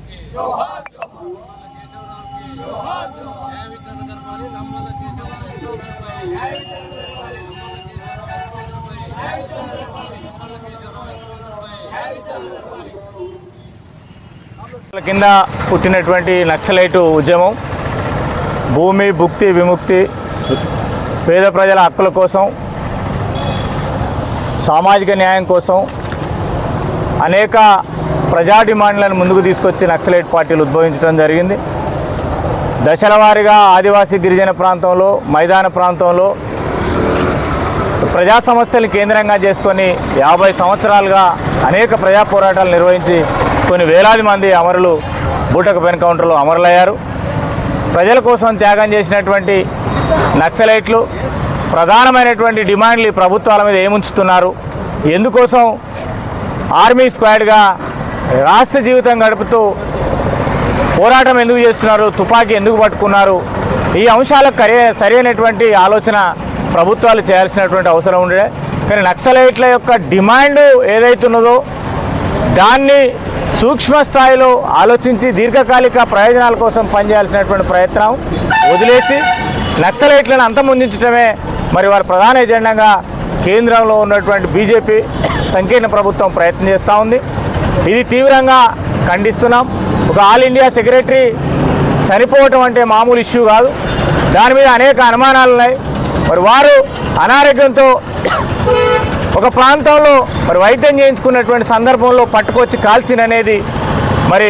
కి జోహార్ జోహార్ నమ్మల కింద పుట్టినటువంటి నక్సలైటు ఉద్యమం భూమి భుక్తి విముక్తి పేద ప్రజల హక్కుల కోసం సామాజిక న్యాయం కోసం అనేక ప్రజా డిమాండ్లను ముందుకు తీసుకొచ్చి నక్సలైట్ పార్టీలు ఉద్భవించడం జరిగింది. దశలవారీగా ఆదివాసీ గిరిజన ప్రాంతంలో మైదాన ప్రాంతంలో ప్రజా సమస్యలు కేంద్రంగా చేసుకొని యాభై సంవత్సరాలుగా అనేక ప్రజా పోరాటాలు నిర్వహించి కొన్ని వేలాది మంది అమరులు బూటక ఎన్కౌంటర్లో అమరులయ్యారు. ప్రజల కోసం త్యాగం చేసినటువంటి నక్సలైట్లు ప్రధానమైనటువంటి డిమాండ్లు ఈ ప్రభుత్వాల మీద ఏముంచుతున్నారు? ఎందుకోసం ఆర్మీ స్క్వాడ్గా రాష్ట్ర జీవితం గడుపుతూ పోరాటం ఎందుకు చేస్తున్నారు? తుపాకీ ఎందుకు పట్టుకున్నారు? ఈ అంశాలకు కరే సరైనటువంటి ఆలోచన ప్రభుత్వాలు చేయాల్సినటువంటి అవసరం ఉండే. కానీ నక్సలైట్ల యొక్క డిమాండ్ ఏదైతున్నదో దాన్ని సూక్ష్మ స్థాయిలో ఆలోచించి దీర్ఘకాలిక ప్రయోజనాల కోసం పనిచేయాల్సినటువంటి ప్రయత్నం వదిలేసి నక్సలైట్లను అంతమొందించడమే మరి వారి ప్రధాన ఎజెండాగా కేంద్రంలో ఉన్నటువంటి బీజేపీ సంకీర్ణ ప్రభుత్వం ప్రయత్నం చేస్తూ ఉంది. ఇది తీవ్రంగా ఖండిస్తున్నాం. ఒక ఆల్ ఇండియా సెక్రటరీ చనిపోవటం అంటే మామూలు ఇష్యూ కాదు. దాని మీద అనేక అనుమానాలు ఉన్నాయి. మరి వారు అనారోగ్యంతో ఒక ప్రాంతంలో మరి వైద్యం చేయించుకున్నటువంటి సందర్భంలో పట్టుకొచ్చి కాల్చిననేది మరి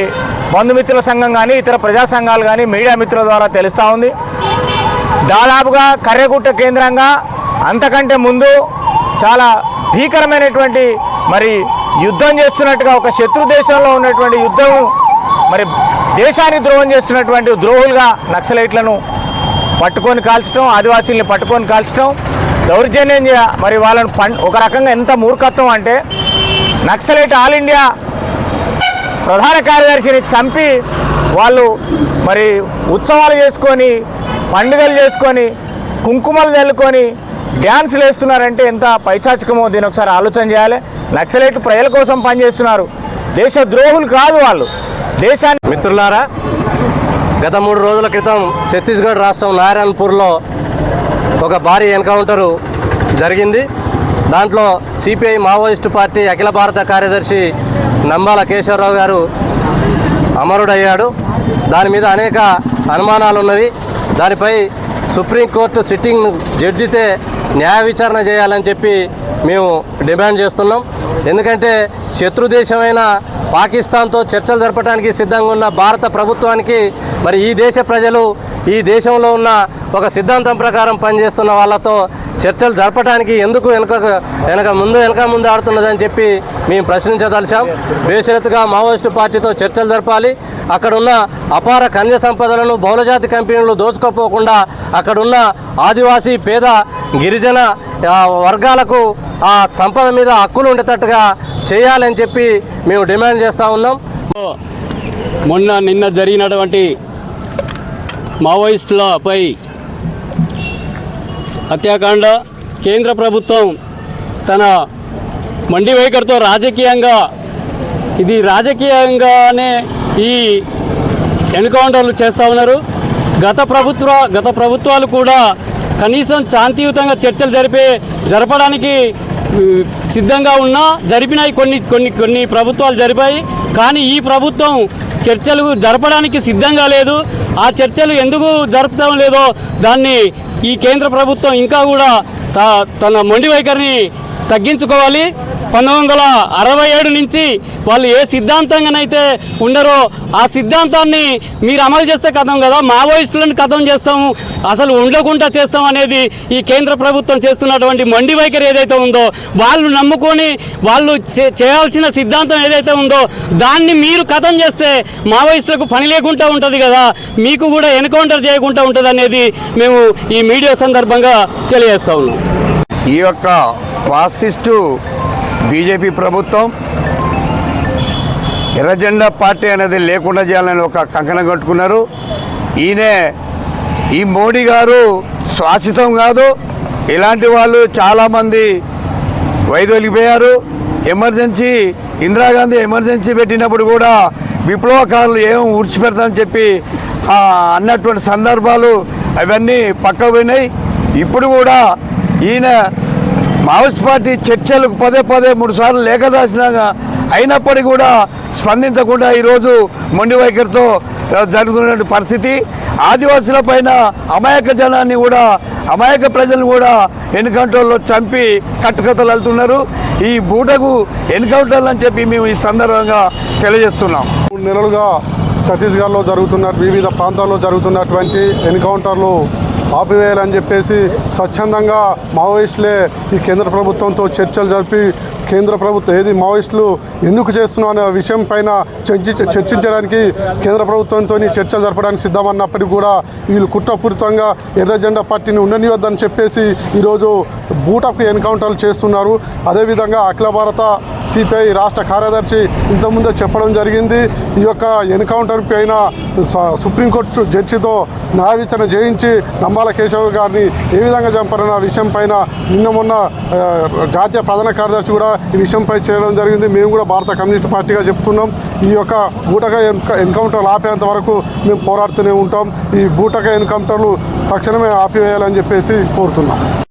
బంధుమిత్రుల సంఘం కానీ ఇతర ప్రజా సంఘాలు కానీ మీడియా మిత్రుల ద్వారా తెలుస్తూ ఉంది. దాదాపుగా కర్రెగుట్ట కేంద్రంగా అంతకంటే ముందు చాలా భీకరమైనటువంటి మరి యుద్ధం చేస్తున్నట్టుగా ఒక శత్రు దేశంలో ఉన్నటువంటి యుద్ధం మరి దేశాన్ని ద్రోహం చేస్తున్నటువంటి ద్రోహులుగా నక్సలైట్లను పట్టుకొని కాల్చడం ఆదివాసీల్ని పట్టుకొని కాల్చడం దౌర్జన్యం మరి వాళ్ళను పం ఒక రకంగా ఎంత మూర్ఖత్వం అంటే నక్సలైట్ ఆల్ ఇండియా ప్రధాన కార్యదర్శిని చంపి వాళ్ళు మరి ఉత్సవాలు చేసుకొని పండుగలు చేసుకొని కుంకుమలు చల్లుకొని డ్యాన్స్లు వేస్తున్నారంటే ఎంత పైచాచికమో దీని ఒకసారి ఆలోచన చేయాలి. నక్సలైట్ ప్రజల కోసం పనిచేస్తున్నారు. దేశ ద్రోహులు కాదు వాళ్ళు. దేశాన్ని మిత్రులారా గత మూడు రోజుల క్రితం ఛత్తీస్గఢ్ రాష్ట్రం నారాయణపూర్లో ఒక భారీ ఎన్కౌంటరు జరిగింది. దాంట్లో సిపిఐ మావోయిస్టు పార్టీ అఖిల భారత కార్యదర్శి నంబాల కేశవరావు గారు అమరుడయ్యాడు. దాని మీద అనేక అనుమానాలు ఉన్నవి దానిపై సుప్రీంకోర్టు సిట్టింగ్ జడ్జితే న్యాయ విచారణ చేయాలని చెప్పి మేము డిమాండ్ చేస్తున్నాం. ఎందుకంటే శత్రు దేశమైన పాకిస్తాన్తో చర్చలు జరపడానికి సిద్ధంగా ఉన్న భారత ప్రభుత్వానికి మరి ఈ దేశ ప్రజలు ఈ దేశంలో ఉన్న ఒక సిద్ధాంతం ప్రకారం పనిచేస్తున్న వాళ్ళతో చర్చలు జరపడానికి ఎందుకు వెనక వెనక ముందు వెనక ముందు ఆడుతున్నదని చెప్పి మేము ప్రశ్నించదలిచాం. బేషరతుగా మావోయిస్టు పార్టీతో చర్చలు జరపాలి. అక్కడున్న అపార ఖనిజ సంపదలను బహుళజాతి కంపెనీలు దోచుకోపోకుండా అక్కడున్న ఆదివాసీ పేద గిరిజన వర్గాలకు ఆ సంపద మీద హక్కులు ఉండేటట్టుగా చేయాలని చెప్పి మేము డిమాండ్ చేస్తూ ఉన్నాం. మొన్న నిన్న జరిగినటువంటి మావోయిస్టులపై హత్యాకాండ కేంద్ర ప్రభుత్వం తన మండి వైఖరితో రాజకీయంగా ఇది రాజకీయంగానే ఈ ఎన్కౌంటర్లు చేస్తూ ఉన్నారు. గత ప్రభుత్వ గత ప్రభుత్వాలు కూడా కనీసం శాంతియుతంగా చర్చలు జరిపే జరపడానికి సిద్ధంగా ఉన్నా జరిపినాయి కొన్ని కొన్ని కొన్ని ప్రభుత్వాలు జరిపాయి. కానీ ఈ ప్రభుత్వం చర్చలు జరపడానికి సిద్ధంగా లేదు. ఆ చర్చలు ఎందుకు జరపడం లేదో దాన్ని ఈ కేంద్ర ప్రభుత్వం ఇంకా కూడా త- తన మొండి వైఖరిని తగ్గించుకోవాలి. పంతొమ్మిది వందల అరవై ఏడు నుంచి వాళ్ళు ఏ సిద్ధాంతంగానైతే ఉండరో ఆ సిద్ధాంతాన్ని మీరు అమలు చేస్తే కథం కదా. మావోయిస్టులను కథం చేస్తాము అసలు ఉండకుండా చేస్తాం అనేది ఈ కేంద్ర ప్రభుత్వం చేస్తున్నటువంటి మొండి వైఖరి ఏదైతే ఉందో వాళ్ళు నమ్ముకొని వాళ్ళు చే- చేయాల్సిన సిద్ధాంతం ఏదైతే ఉందో దాన్ని మీరు కథం చేస్తే మావోయిస్టులకు పని లేకుండా ఉంటుంది కదా. మీకు కూడా ఎన్కౌంటర్ చేయకుండా ఉంటుంది అనేది మేము ఈ మీడియా సందర్భంగా తెలియజేస్తా ఉన్నాం. ఈ యొక్క ఫాసిస్టు బీజేపీ ప్రభుత్వం ఎర్రజెండా పార్టీ అనేది లేకుండా చేయాలని ఒక కంకణం కట్టుకున్నారు. ఈయనే ఈ మోడీ గారు శాశ్వతం కాదు ఇలాంటి వాళ్ళు చాలామంది వైదొలిగిపోయారు ఎమర్జెన్సీ ఇందిరాగాంధీ ఎమర్జెన్సీ పెట్టినప్పుడు కూడా విప్లవకారులు ఏం ఊడ్చిపెడతామని చెప్పి అన్నటువంటి సందర్భాలు అవన్నీ పక్క పోయినాయి. ఇప్పుడు కూడా ఈయన మావోయిస్ట్ పార్టీ చర్చలకు పదే పదే మూడు సార్లు లేఖ రాసినాగా అయినప్పటికీ కూడా స్పందించకుండా ఈరోజు మొండి వైఖరితో జరుగుతున్న పరిస్థితి. ఆదివాసుల పైన అమాయక జనాన్ని కూడా అమాయక ప్రజలను కూడా ఎన్కౌంటర్లో చంపి కట్టుకథలు వెళ్తున్నారు ఈ బూటకు ఎన్కౌంటర్లు అని చెప్పి మేము ఈ సందర్భంగా తెలియజేస్తున్నాం. మూడు నెలలుగా ఛత్తీస్గఢ్లో జరుగుతున్న వివిధ ప్రాంతాల్లో జరుగుతున్నటువంటి ఎన్కౌంటర్లు ఆపివేయాలని చెప్పేసి స్వచ్ఛందంగా మావోయిస్టులే ఈ కేంద్ర ప్రభుత్వంతో చర్చలు జరిపి కేంద్ర ప్రభుత్వం ఏది మావోయిస్టులు ఎందుకు చేస్తున్నావు అనే విషయం పైన చర్చి చర్చించడానికి కేంద్ర ప్రభుత్వంతో చర్చలు జరపడానికి సిద్ధమన్నప్పటికీ కూడా వీళ్ళు కుట్రపూరితంగా ఎర్ర జెండా పార్టీని ఉండనివద్దని చెప్పేసి ఈరోజు బూటప్ ఎన్కౌంటర్లు చేస్తున్నారు. అదేవిధంగా అఖిల భారత సిపిఐ రాష్ట్ర కార్యదర్శి ఇంతకుముందే చెప్పడం జరిగింది. ఈ యొక్క ఎన్కౌంటర్ పైన స- సుప్రీంకోర్టు జడ్జితో న్యాయ విచారణ చేయించి నంబాల కేశవ్ గారిని ఏ విధంగా చంపారన్న విషయం పైన నిన్న మొన్న జాతీయ ప్రధాన కార్యదర్శి కూడా ఈ విషయంపై చేయడం జరిగింది. మేము కూడా భారత కమ్యూనిస్ట్ పార్టీగా చెప్తున్నాం. ఈ యొక్క బూటక ఎన్క ఎన్కౌంటర్లు ఆపేంత వరకు మేము పోరాడుతూనే ఉంటాం. ఈ బూటక ఎన్కౌంటర్లు తక్షణమే ఆపివేయాలని చెప్పేసి కోరుతున్నాం.